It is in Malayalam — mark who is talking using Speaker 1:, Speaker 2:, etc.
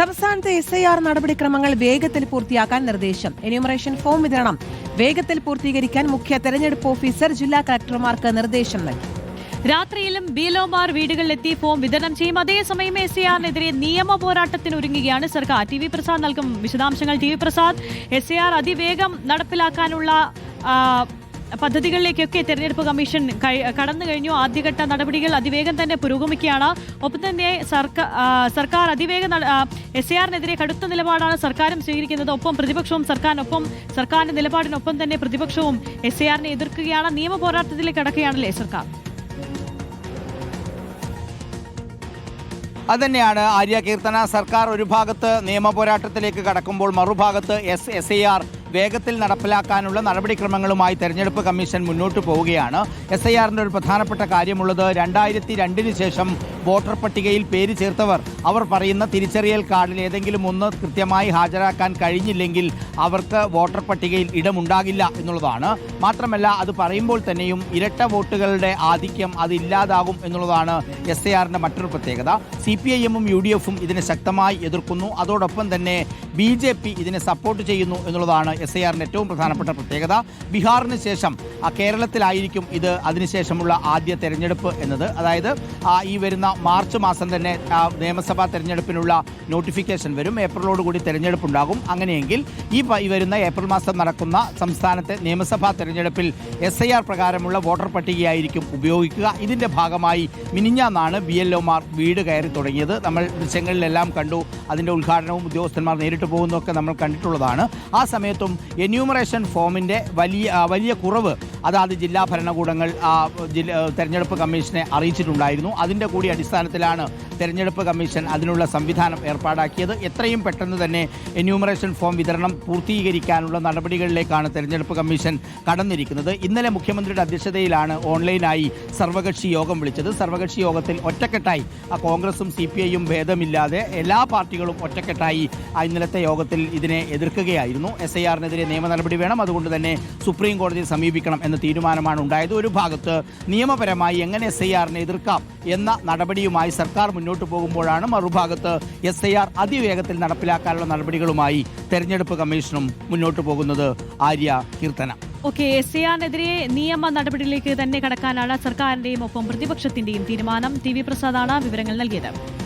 Speaker 1: സംസ്ഥാനത്തെ എസ് ഐ ആർ നടപടിക്രമങ്ങൾ വേഗത്തിൽ പൂർത്തിയാക്കാൻ നിർദ്ദേശം. എന്യൂമറേഷൻ ഫോം വിതരണം. വേഗത്തിൽ പൂർത്തീകരിക്കാൻ മുഖ്യ തെരഞ്ഞെടുപ്പ് ഓഫീസർ ജില്ലാ കളക്ടർമാർക്ക് നിർദ്ദേശം നൽകി.
Speaker 2: രാത്രിയിലും ബിലോമാർ വീടുകളിലെത്തി ഫോം വിതരണം ചെയ്യും. അതേസമയം എസ് സി ആറിനെതിരെ നിയമ പോരാട്ടത്തിന് ഒരുങ്ങുകയാണ് സർക്കാർ. ടി വി പ്രസാദ് നൽകും വിശദാംശങ്ങൾ. T V Prasad S A R അതിവേഗം നടപ്പിലാക്കാനുള്ള പദ്ധതികളിലേക്കൊക്കെ തെരഞ്ഞെടുപ്പ് കമ്മീഷൻ കടന്നു കഴിഞ്ഞു. ആദ്യഘട്ട നടപടികൾ അതിവേഗം തന്നെ പുരോഗമിക്കുകയാണ്. ഒപ്പം തന്നെ സർക്കാർ സർക്കാർ അതിവേഗം എസ് ആറിനെതിരെ കടുത്ത നിലപാടാണ് സർക്കാരും സ്വീകരിക്കുന്നത്. ഒപ്പം പ്രതിപക്ഷവും സർക്കാരിനൊപ്പം സർക്കാരിന്റെ നിലപാടിനൊപ്പം തന്നെ പ്രതിപക്ഷവും എസ് ആറിനെ എതിർക്കുകയാണ്. നിയമ പോരാട്ടത്തിലേക്ക് കടക്കുകയാണല്ലേ സർക്കാർ?
Speaker 3: അതുതന്നെയാണ് ആര്യ കീർത്തന. സർക്കാർ ഒരു ഭാഗത്ത് നിയമ പോരാട്ടത്തിലേക്ക് കടക്കുമ്പോൾ മറുഭാഗത്ത് എസ് എസ് ഐ ആർ വേഗത്തിൽ നടപ്പിലാക്കാനുള്ള നടപടിക്രമങ്ങളുമായി തെരഞ്ഞെടുപ്പ് കമ്മീഷൻ മുന്നോട്ട് പോവുകയാണ്. എസ് ഐ ആറിന്റെ ഒരു പ്രധാനപ്പെട്ട കാര്യമുള്ളത് രണ്ടായിരത്തി രണ്ടിന് ശേഷം വോട്ടർ പട്ടികയിൽ പേര് ചേർത്തവർ. അവർ പറയുന്ന തിരിച്ചറിയൽ കാർഡിൽ ഏതെങ്കിലും ഒന്ന് കൃത്യമായി ഹാജരാക്കാൻ കഴിഞ്ഞില്ലെങ്കിൽ അവർക്ക് വോട്ടർ പട്ടികയിൽ ഇടമുണ്ടാകില്ല എന്നുള്ളതാണ്. മാത്രമല്ല അത് പറയുമ്പോൾ തന്നെയും ഇരട്ട വോട്ടുകളുടെ ആധിക്യം അത് ഇല്ലാതാകും എന്നുള്ളതാണ് എസ് ഐ ആറിന്റെ മറ്റൊരു പ്രത്യേകത. സി പി ഐ എമ്മും യു ഡി എഫും ഇതിനെ ശക്തമായി എതിർക്കുന്നു. അതോടൊപ്പം തന്നെ ബി ജെ പി ഇതിനെ സപ്പോർട്ട് ചെയ്യുന്നു എന്നുള്ളതാണ് എസ് ഐ ആറിന്റെ ഏറ്റവും പ്രധാനപ്പെട്ട പ്രത്യേകത. ബീഹാറിന് ശേഷം കേരളത്തിലായിരിക്കും ഇത് അതിനുശേഷമുള്ള ആദ്യ തെരഞ്ഞെടുപ്പ് എന്നത്. അതായത് ഈ വരുന്ന മാർച്ച് മാസം തന്നെ നിയമസഭാ തെരഞ്ഞെടുപ്പിനുള്ള നോട്ടിഫിക്കേഷൻ വരും. ഏപ്രിലോടുകൂടി തെരഞ്ഞെടുപ്പ് ഉണ്ടാകും അങ്ങനെയെങ്കിൽ ഈ വരുന്ന ഏപ്രിൽ മാസം നടക്കുന്ന സംസ്ഥാനത്തെ നിയമസഭാ തെരഞ്ഞെടുപ്പിൽ എസ് ഐ ആർ പ്രകാരമുള്ള വോട്ടർ പട്ടികയായിരിക്കും ഉപയോഗിക്കുക. ഇതിന്റെ ഭാഗമായി മിനിഞ്ഞാന്നാണ് ബി എൽ ഒമാർ വീട് കയറി തുടങ്ങിയത്. നമ്മൾ ദൃശ്യങ്ങളിലെല്ലാം കണ്ടു. അതിന്റെ ഉദ്ഘാടനവും ഉദ്യോഗസ്ഥന്മാർ നേരിട്ട് പോകുന്നതൊക്കെ നമ്മൾ കണ്ടിട്ടുള്ളതാണ്. ആ സമയത്തും എന്യൂമറേഷൻ ഫോമിന്റെ വലിയ വലിയ കുറവ്. അതാത് ജില്ലാ ഭരണകൂടങ്ങൾ തെരഞ്ഞെടുപ്പ് കമ്മീഷനെ അറിയിച്ചിട്ടുണ്ടായിരുന്നു. അതിന്റെ കൂടി അടിസ്ഥാനത്തിലാണ് തെരഞ്ഞെടുപ്പ് കമ്മീഷൻ അതിനുള്ള സംവിധാനം ഏർപ്പാടാക്കിയത്. എത്രയും പെട്ടെന്ന് തന്നെ എന്യൂമറേഷൻ ഫോം വിതരണം പൂർത്തീകരിക്കാനുള്ള നടപടികളിലേക്കാണ് തെരഞ്ഞെടുപ്പ് കമ്മീഷൻ കടന്നിരിക്കുന്നത്. ഇന്നലെ മുഖ്യമന്ത്രിയുടെ അധ്യക്ഷതയിലാണ് ഓൺലൈനായി സർവകക്ഷി യോഗം വിളിച്ചത്. സർവകക്ഷി യോഗത്തിൽ ഒറ്റക്കെട്ടായി കോൺഗ്രസും സി പി ഐയും ഭേദമില്ലാതെ എല്ലാ പാർട്ടികളും ഒറ്റക്കെട്ടായി ഇന്നലത്തെ യോഗത്തിൽ ഇതിനെ എതിർക്കുകയായിരുന്നു. എസ് ഐ ആറിനെതിരെ നിയമ നടപടി വേണം. അതുകൊണ്ട് തന്നെ സുപ്രീം കോടതിയെ സമീപിക്കണം എന്ന തീരുമാനമാണ് ഉണ്ടായത്. ഒരു ഭാഗത്ത് നിയമപരമായി എങ്ങനെ എസ് ഐ ആറിനെ എതിർക്കാം എന്ന നടപടിയുമായി സർക്കാർ മുന്നോട്ട് പോകുമ്പോഴാണ് മറുഭാഗത്ത് എസ് ഐ ആർ അതിവേഗത്തിൽ നടപ്പിലാക്കാനുള്ള നടപടികളുമായി തെരഞ്ഞെടുപ്പ് കമ്മീഷനും മുന്നോട്ട് പോകുന്നത്. Arya Keerthana.
Speaker 2: Okay S I ആറിനെതിരെ നിയമ നടപടിയിലേക്ക് തന്നെ കടക്കാനാണ് സർക്കാരിന്റെയും ഒപ്പം പ്രതിപക്ഷത്തിന്റെയും തീരുമാനം. ടി വി പ്രസാദാണ് വിവരങ്ങൾ നൽകിയത്.